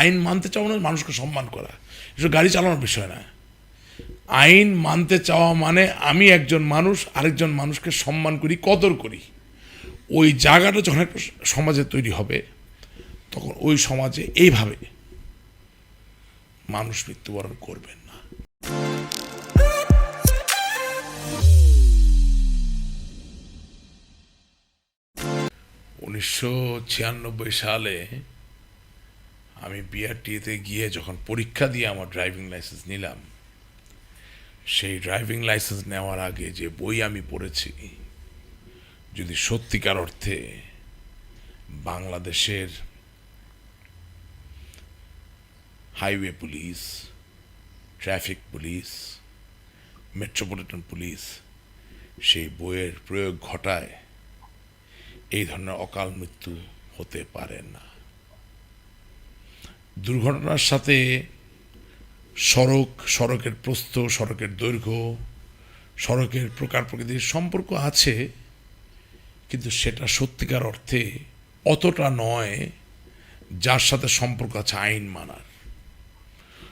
আইন মানতে চাওয়া মানে মানুষকে সম্মান করা। এসব গাড়ি চালানোর বিষয় না। আইন মানতে চাওয়া মানে আমি একজন মানুষ, আরেকজন মানুষকে সম্মান করি, কদর করি। ওই জায়গাটা যখন একটা সমাজে তৈরি হবে, তখন ওই সমাজে এইভাবে মানুষ মৃত্যুবরণ করবেন না। উনিশশো ছিয়ানব্বই সালে আমি বিআরটিতে গিয়ে যখন পরীক্ষা দিয়ে আমার ড্রাইভিং লাইসেন্স নিলাম, সেই ড্রাইভিং লাইসেন্স নেওয়ার আগে যে বই আমি পড়েছি, যদি সত্যিকার অর্থে বাংলাদেশের highway police traffic police metropolitan police সেই বইয়ের প্রয়োগ ঘটায়, এই ধরনের অকাল মৃত্যু হতে পারে না। দুর্ঘটনার সাথে সড়ক, সড়কের প্রস্থ, সড়কের দৈর্ঘ্য, সড়কের প্রকার প্রকৃতির সম্পর্ক আছে, কিন্তু সেটা সত্যিকার অর্থে অতটা নয় যার সাথে সম্পর্ক আছে আইন মানার।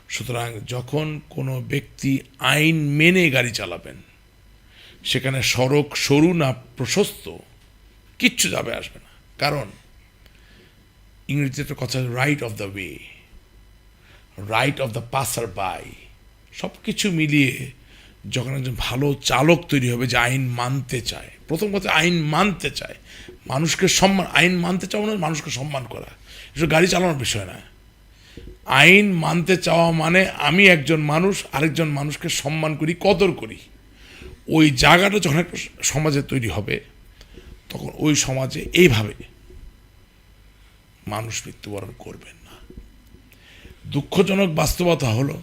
সুতরাং যখন কোনো ব্যক্তি আইন মেনে গাড়ি চালাবেন, সেখানে সড়ক সরু না প্রশস্ত, কিচ্ছু যাবে আসবে না। কারণ ইংরেজিতে একটা কথা right of the way right of the passer by সব কিছু মিলিয়ে যখন একজন ভালো চালক তৈরি হবে যে আইন মানতে চায়, প্রথম কথা আইন মানতে চায়, মানুষকে সম্মান, আইন মানতে চাওয়া মানে মানুষকে সম্মান করা, এসব গাড়ি চালানোর বিষয় না। আইন মানতে চাওয়া মানে আমি একজন মানুষ, আরেকজন মানুষকে সম্মান করি, কদর করি। ওই জায়গাটা যখন একটা সমাজে তৈরি হবে, তখন ওই সমাজে এইভাবে মানুষ মৃত্যুবরণ করবেন। দুঃখজনক বাস্তবতা হলো,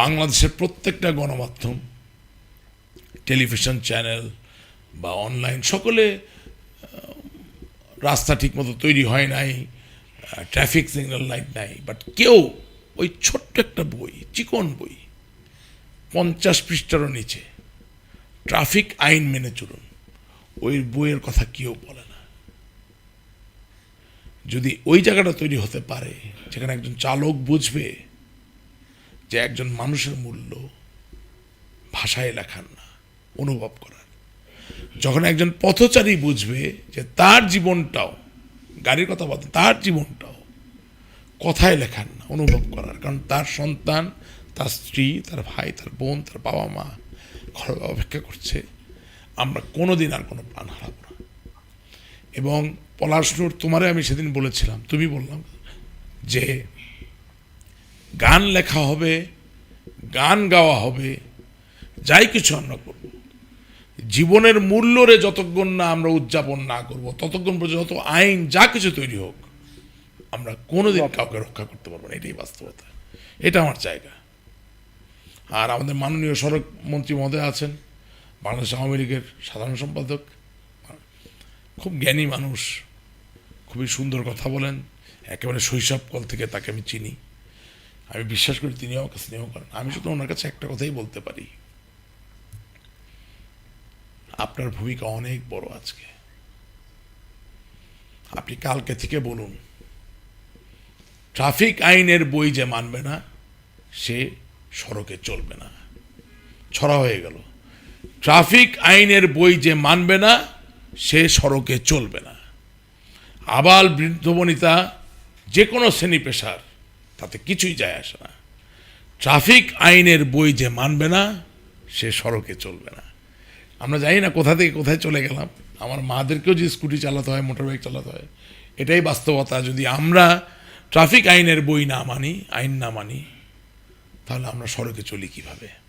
বাংলাদেশের প্রত্যেকটা গণমাধ্যম, টেলিভিশন চ্যানেল বা অনলাইন সকলে রাস্তা ঠিকমতো তৈরি হয় নাই ট্রাফিক সিগন্যাল লাইট নাই, বাট কেউ ওই ছোট্ট একটা বই, চিকন বই, পঞ্চাশ পৃষ্ঠারও নিচে, ট্রাফিক আইন মেনে চলুন, ওই বইয়ের কথা কেউ বলে না। যদি ওই জায়গাটা তৈরি হতে পারে, যেখানে একজন চালক বুঝবে যে একজন মানুষের মূল্য ভাষায় লেখার না, অনুভব করার। যখন একজন পথচারী বুঝবে যে তার জীবনটাও, গাড়ির কথা বলতে, তার জীবনটাও কথায় লেখার না, অনুভব করার। কারণ তার সন্তান, তার স্ত্রী, তার ভাই, তার বোন, তার বাবা মা ঘরে অপেক্ষা করছে, আমরা কোনো দিন আর কোনো প্রাণ হারাবো না। এবং পলাশনুর, তোমারে আমি সেদিন বলেছিলাম, তুমি বললাম যে গান লেখা হবে, গান গাওয়া হবে, যাই কিছু আমরা করব। জীবনের মূল্যরে যতক্ষণ না আমরা উদযাপন না করব, ততক্ষণ পর্যন্ত যত আইন, যা কিছু তৈরি হোক, আমরা কোনোদিন কাউকে রক্ষা করতে পারব না, এটাই বাস্তবতা। এটা আমার জায়গা। আর আমাদের মাননীয় সড়ক মন্ত্রী মহোদয় আছেন, বাংলাদেশ আওয়ামী লীগের সাধারণ সম্পাদক, খুব জ্ঞানী মানুষ খুবই সুন্দর কথা বলেন। একেবারে শৈশবকাল থেকে তাকে আমি চিনি। আমি বিশ্বাস করি তিনি আমাকে স্নেহ করেন। আমি শুধু ওনার কাছে একটা কথাই বলতে পারি। আপনার ভূমিকা অনেক বড় আজকে। আপনি কালকে থেকে বলুন, ট্রাফিক আইনের বই যে মানবে না, সে সড়কে চলবে না। ছড়া হয়ে গেল। ট্রাফিক আইনের বই যে মানবে না, সে সড়কে চলবে না। আবাল বৃদ্ধবনিতা যে কোনো শ্রেণি পেশার, তাতে কিছুই যায় আসে না। ট্রাফিক আইনের বই যে মানবে না, সে সড়কে চলবে না। আমরা জানি না কোথা থেকে কোথায় চলে গেলাম। আমার মাদেরকেও যে স্কুটি চালাতে হয় মোটর বাইক চালাতে হয়, এটাই বাস্তবতা। যদি আমরা ট্রাফিক আইনের বই না মানি, আইন না মানি, তাহলে আমরা সড়কে চলি কীভাবে?